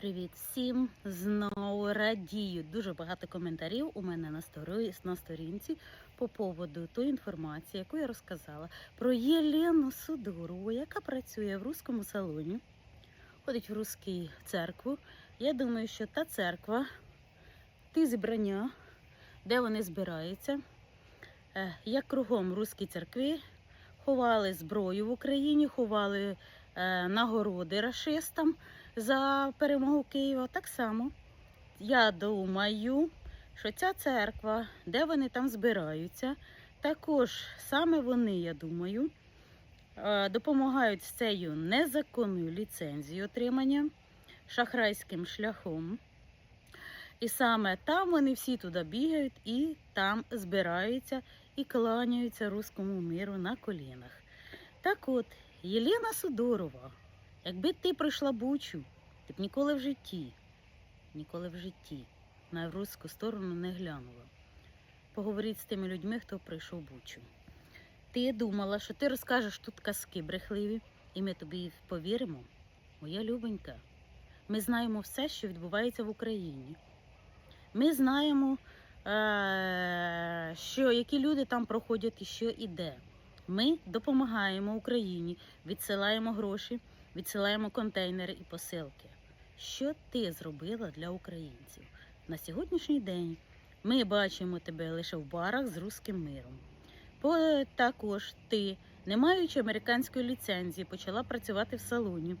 Привіт всім! Знову радію. Дуже багато коментарів у мене на сторі- на сторінці по поводу тої інформації, яку я розказала про Єлену Судорову, яка працює в руському салоні, ходить в руську церкву. Я думаю, що та церква, ті зібрання, де вони збираються, е, як кругом руські церкви, ховали зброю в Україні, ховали е, нагороди рашистам за перемогу Києва. Так само я думаю, що ця церква, де вони там збираються, також саме вони, я думаю, е, допомагають з цією незаконною ліцензією отримання шахрайським шляхом. І саме там вони всі туди бігають і там збираються і кланяються руському миру на колінах. Так от, Єлена Судорова, якби ти пройшла бучу, ти б ніколи в житті, ніколи в житті на руську сторону не глянула. Поговоріть з тими людьми, хто пройшов бучу. Ти думала, що ти розкажеш тут казки брехливі, і ми тобі повіримо. Моя любонька, ми знаємо все, що відбувається в Україні. Ми знаємо, е, що які люди там проходять і що іде. Ми допомагаємо Україні, відсилаємо гроші, відсилаємо контейнери і посилки. Що ти зробила для українців? На сьогоднішній день ми бачимо тебе лише в барах з руським миром. По, також ти, не маючи американської ліцензії, почала працювати в салоні,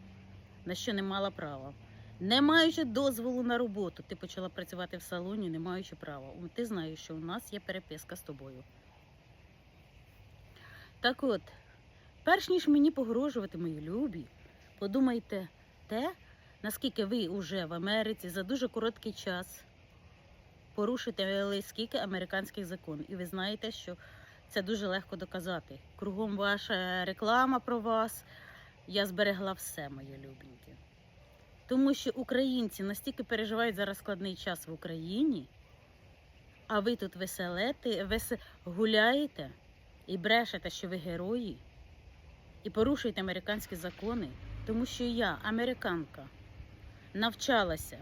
на що не мала права. Не маючи дозволу на роботу, ти почала працювати в салоні, не маючи права. Ти знаєш, що у нас є переписка з тобою. Так от, перш ніж мені погрожувати, мої любі, подумайте те, наскільки ви уже в Америці за дуже короткий час порушите скільки американських законів. І ви знаєте, що це дуже легко доказати. Кругом ваша реклама про вас. Я зберегла все, мої любенькі. Тому що українці настільки переживають зараз складний час в Україні, а ви тут веселете, вес... гуляєте і брешете, що ви герої, і порушуєте американські закони, тому що я, американка, навчалася,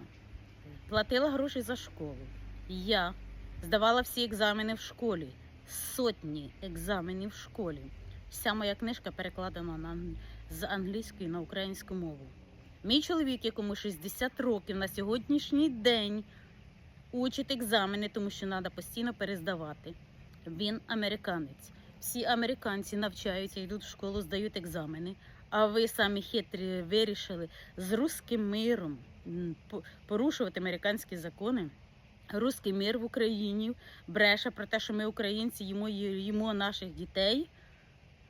платила гроші за школу. Я здавала всі екзамени в школі, сотні екзаменів в школі. Вся моя книжка перекладена на, з англійської на українську мову. Мій чоловік, якому 60 років на сьогоднішній день учить екзамени, тому що треба постійно перездавати. Він американець. Всі американці навчаються, йдуть в школу, здають екзамени. А ви самі хитрі вирішили з руським миром порушувати американські закони. Руський мир в Україні бреше про те, що ми українці їмо, їмо наших дітей,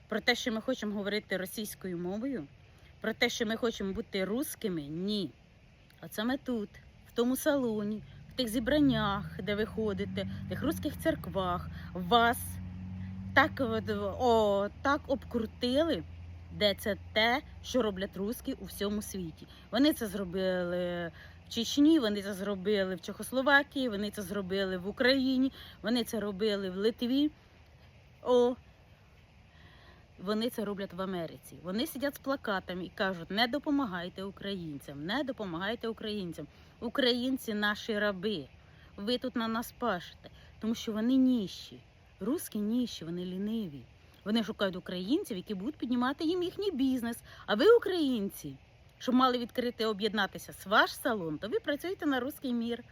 про те, що ми хочемо говорити російською мовою, про те, що ми хочемо бути русскими. Ні. От саме тут, в тому салоні, в тих зібраннях, де ви ходите, в тих руських церквах, вас так, о, так обкрутили, де це те, що роблять русські у всьому світі. Вони це зробили в Чечні, вони це зробили в Чехословакії, вони це зробили в Україні, вони це робили в Литві. О, вони це роблять в Америці. Вони сидять з плакатами і кажуть: не допомагайте українцям, не допомагайте українцям. Українці наші раби. Ви тут на нас пашете, тому що вони ніщі. Руські ніщі, вони ліниві. Вони шукають українців, які будуть піднімати їм їхній бізнес. А ви, українці, що мали відкрити об'єднатися з ваш салон, то ви працюєте на руський мір.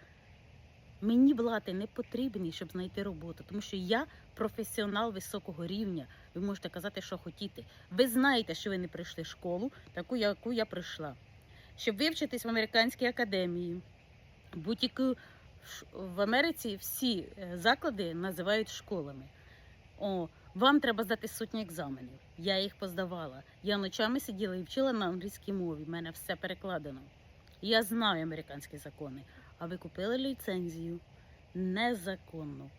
Мені блати не потрібні, щоб знайти роботу, тому що я професіонал високого рівня. Ви можете казати, що хотіте. Ви знаєте, що ви не пройшли школу, таку, яку я пройшла. Щоб вивчитись в американській академії. Будь-яку в Америці всі е, заклади називають школами. О, вам треба здати сотні екзаменів. Я їх поздавала. Я ночами сиділа і вчила на англійській мові. У мене все перекладено. Я знаю американські закони. А ви купили ліцензію незаконно.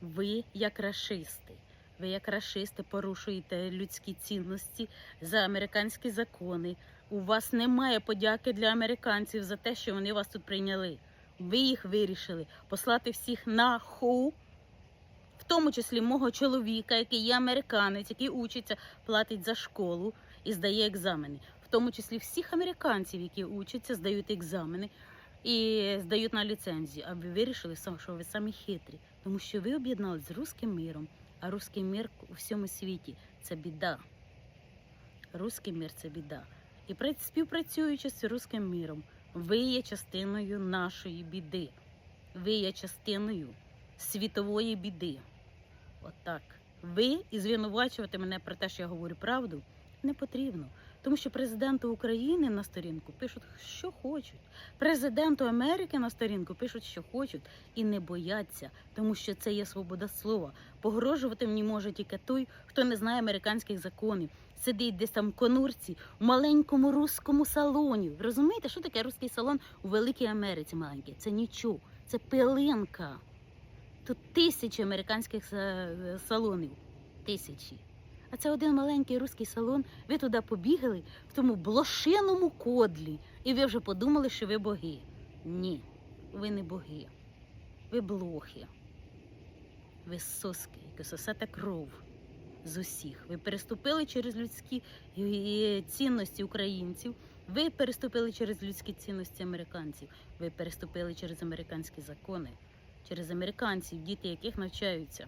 Ви як рашисти. Ви як рашисти порушуєте людські цінності за американські закони. У вас немає подяки для американців за те, що вони вас тут прийняли. Ви їх вирішили послати всіх на ху, тому числі мого чоловіка, який є американець, який учиться, платить за школу і здає екзамени. В тому числі всіх американців, які учаться, здають екзамени і здають на ліцензію. А ви вирішили, що ви самі хитрі, тому що ви об'єдналися з руським миром, а руський мир у всьому світі це біда. Руський мир це біда. І пра- співпрацюючи з руським миром, ви є частиною нашої біди. Ви є частиною світової біди. Отак. Ви і звинувачувати мене про те, що я говорю правду, не потрібно. Тому що президенту України на сторінку пишуть, що хочуть. Президенту Америки на сторінку пишуть, що хочуть, і не бояться, тому що це є свобода слова. Погрожувати мені може тільки той, хто не знає американських законів. Сидить десь там в конурці в маленькому руському салоні. Розумієте, що таке руський салон у Великій Америці маленький? Це нічого, це пилинка. Тут тисячі американських салонів. Тисячі. А це один маленький руський салон. Ви туди побігли в тому блошиному кодлі, і ви вже подумали, що ви боги. Ні, ви не боги. Ви блохи. Ви соски, які сосете кров з усіх. Ви переступили через людські е, цінності українців. Ви переступили через людські цінності американців. Ви переступили через американські закони, через американців, діти яких навчаються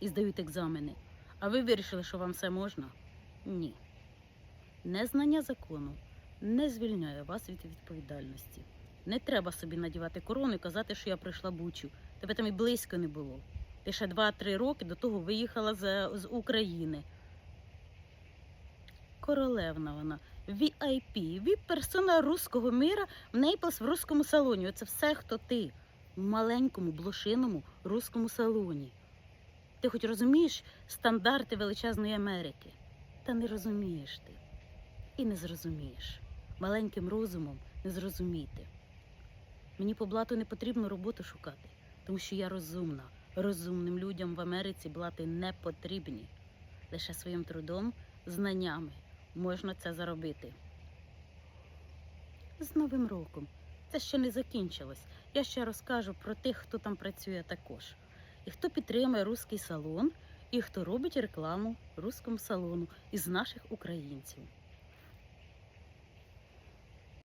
і здають екзамени. А ви вирішили, що вам все можна? Ні. Незнання закону не звільняє вас від відповідальності. Не треба собі надівати корону і казати, що я пройшла бучу. Тебе там і близько не було. Ти ще 2-3 роки до того виїхала з, з України. Королевна вона. VIP, віп-персона руського мира в Нейплс в руському салоні. Оце все, хто ти. Маленькому, блошиному руському салоні. Ти хоч розумієш стандарти величезної Америки? Та не розумієш ти. І не зрозумієш. Маленьким розумом не зрозуміти. Мені по блату не потрібно роботу шукати, тому що я розумна. Розумним людям в Америці блати не потрібні. Лише своїм трудом, знаннями можна це заробити. З Новим роком. Це ще не закінчилось. Я ще розкажу про тих, хто там працює також. І хто підтримує руський салон, і хто робить рекламу руському салону із наших українців.